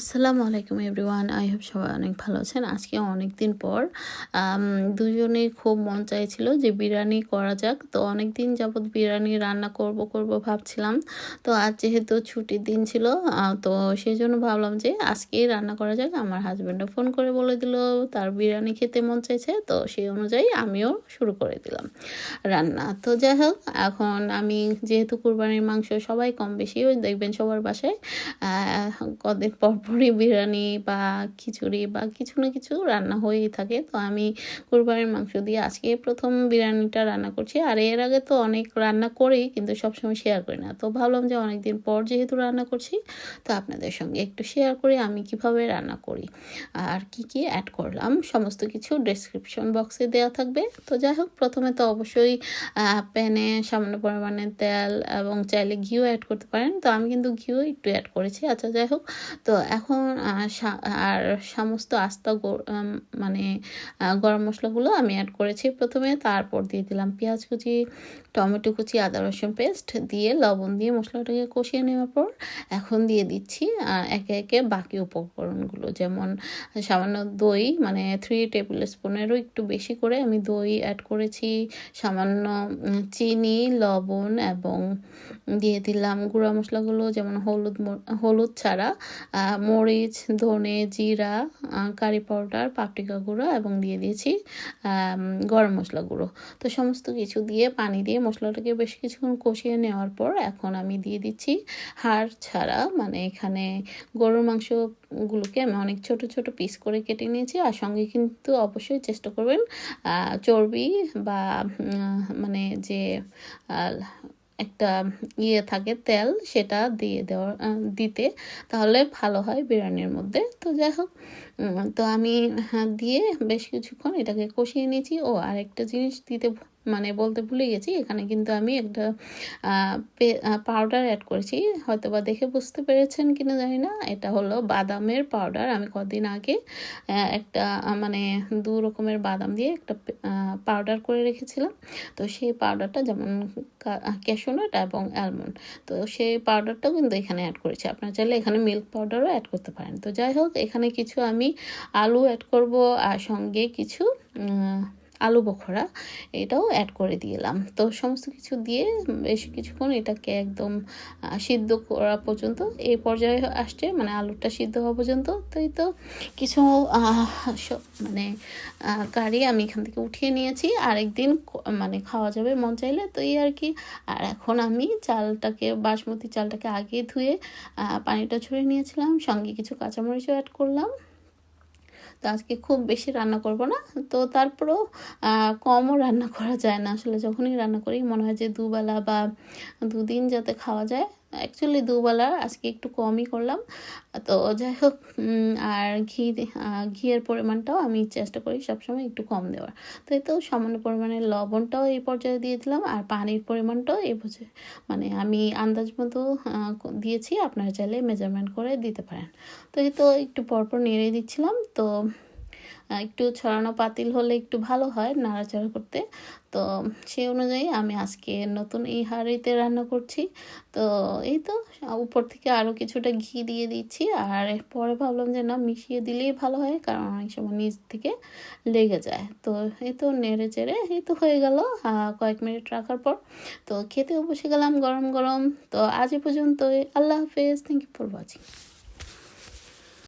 আসসালামু আলাইকুম everyone, I hope সবাই অনেক ভালো আছেন। আজকে অনেক দিন পর দুজনেই খুব মন চাইছিল যে বিরিয়ানি করা যাক। তো অনেক দিন যাবৎ বিরিয়ানি রান্না করব করব ভাবছিলাম। তো আজ যেহেতু ছুটির দিন ছিল তো সেই জন্য ভাবলাম যে আজকেই রান্না করা যাক। আমার হাজব্যান্ডও ফোন করে বলে দিল, তার বিরিয়ানি খেতে মন চাইছে, তো সেই অনুযায়ী আমিও শুরু করে দিলাম রান্না। তো যাই হোক, এখন আমি যেহেতু কুরবানির মাংস সবাই কম বেশি দেখবেন সবার বাসায় কদিন পর পরই বিরিয়ানি বা খিচুড়ি বা কিছু না কিছু রান্না হয়েই থাকে। তো আমি কুরবানির মাংস দিয়ে আজকে প্রথম বিরিয়ানিটা রান্না করছি। আর এর আগে তো অনেক রান্না করি কিন্তু সবসময় শেয়ার করি না। তো ভাবলাম যে অনেকদিন পর যেহেতু রান্না করছি, তো আপনাদের সঙ্গে একটু শেয়ার করি আমি কীভাবে রান্না করি আর কি কি অ্যাড করলাম। সমস্ত কিছু ডেসক্রিপশন বক্সে দেওয়া থাকবে। তো যাই হোক, প্রথমে তো অবশ্যই প্যানে সামান্য পরিমাণে তেল এবং চাইলে ঘিও অ্যাড করতে পারেন। তো আমি কিন্তু ঘিও একটু অ্যাড করেছি। আচ্ছা যাই হোক, তো এখন আর সমস্ত আস্তা মানে গরম মশলাগুলো আমি অ্যাড করেছি প্রথমে। তারপর দিয়ে দিলাম পেঁয়াজ কুচি, টমেটো কুচি, আদা, রসুন পেস্ট দিয়ে লবণ দিয়ে মশলাটাকে কষিয়ে নেওয়ার পর এখন দিয়ে দিচ্ছি একে একে বাকি উপকরণগুলো। যেমন, সামান্য দই মানে থ্রি টেবিল স্পুনেরও একটু বেশি করে আমি দই অ্যাড করেছি, সামান্য চিনি, লবণ এবং দিয়ে দিলাম গুঁড়া মশলাগুলো, যেমন হলুদ হলুদ ছাড়া মরিচ, ধনে, জিরা কারি পাউডার, পাপরিকা গুঁড়ো এবং দিয়ে দিয়েছি গরম মশলা গুঁড়ো। তো সমস্ত কিছু দিয়ে, পানি দিয়ে মশলাটাকে বেশ কিছুক্ষণ কষিয়ে নেওয়ার পর এখন আমি দিয়ে দিচ্ছি হাড় ছাড়া। মানে এখানে গরুর মাংসগুলোকে আমি অনেক ছোট ছোট পিস করে কেটে নিয়েছি আর সঙ্গে কিন্তু অবশ্যই চেষ্টা করবেন চর্বি বা মানে যে একটা ইয়ে থাকে তেল সেটা দিয়ে দেওয়ার দিতে তাহলে ভালো হয় বিরিয়ানির মধ্যে। তো যাই হোক তো আমি হ্যাঁ, দিয়ে বেশ কিছুক্ষণ এটাকে কষিয়ে নিয়েছি। ও আরেকটা জিনিস দিতে মানে বলতে ভুলে গেছি, এখানে কিন্তু আমি একটা পাউডার অ্যাড করেছি। হয়তো বা দেখে বুঝতে পেরেছেন কিনা জানি না। এটা হলো বাদামের পাউডার আমি কদিন আগে একটা মানে দু রকমের বাদাম দিয়ে একটা পাউডার করে রেখেছিলাম। তো সেই পাউডারটা যেমন ক্যাশোনাট এবং অ্যালমন্ড তো সেই পাউডারটাও কিন্তু এখানে অ্যাড করেছি। আপনারা চাইলে এখানে মিল্ক পাউডারও অ্যাড করতে পারেন। তো যাই হোক, এখানে কিছু আমি আলু অ্যাড করব, আর সঙ্গে কিছু আলু বখরা এটাও অ্যাড করে দিলাম। তো সমস্ত কিছু দিয়ে বেশ কিছুক্ষণ এটাকে একদম সিদ্ধ করা পর্যন্ত এই পর্যায়ে আসছে মানে আলুটা সিদ্ধ হওয়া পর্যন্ত। তো এই তো কিছু মানে কারি আমি এখান থেকে উঠিয়ে নিয়েছি। আরেকদিন মানে খাওয়া যাবে মন চাইলে। তো এই আর কি। আর এখন আমি চালটাকে, বাসমতি চালটাকে আগে ধুয়ে পানিটা ছড়িয়ে নিয়েছিলাম। সঙ্গে কিছু কাঁচামরিচও অ্যাড করলাম। তো আজকে খুব বেশি রান্না করব না। তো তারপরেও কমও রান্না করা যায় না। আসলে যখনই রান্না করি, মনে হয় যে দুবেলা বা দুদিন যাতে খাওয়া যায় অ্যাকচুয়ালি দুবেলা, আজকে একটু কমই করলাম। তো যাই হোক আর ঘি ঘিয়ের পরিমাণটাও আমি চেষ্টা করি সবসময় একটু কম দেওয়ার। তো এই তো সামান্য পরিমাণে লবণটাও এই পর্যায়ে দিয়ে দিলাম, আর পানির পরিমাণটাও এই পর্যায়ে। মানে আমি আন্দাজ মতো দিয়েছি, আপনারা চাইলে মেজারমেন্ট করে দিতে পারেন। তো এই তো একটু পরপর নেড়ে দিচ্ছিলাম, তো একটু ছড়ানো পাতিল হলে একটু ভালো হয় নাড়াচাড়া করতে। তো সেই অনুযায়ী আমি আজকে নতুন এই হাঁড়িতে রান্না করছি। তো এই তো, উপর থেকে আরও কিছুটা ঘি দিয়ে দিচ্ছি। আর পরে ভাবলাম যে না, মিশিয়ে দিলেই ভালো হয়, কারণ অনেক সময় নিচ থেকে লেগে যায়। তো এই তো নেড়ে চেড়ে, এই তো হয়ে গেল কয়েক মিনিট রাখার পর। তো খেতেও বসে গেলাম গরম গরম। তো আজ পর্যন্ত আল্লাহ হাফেজ। Thank you for watching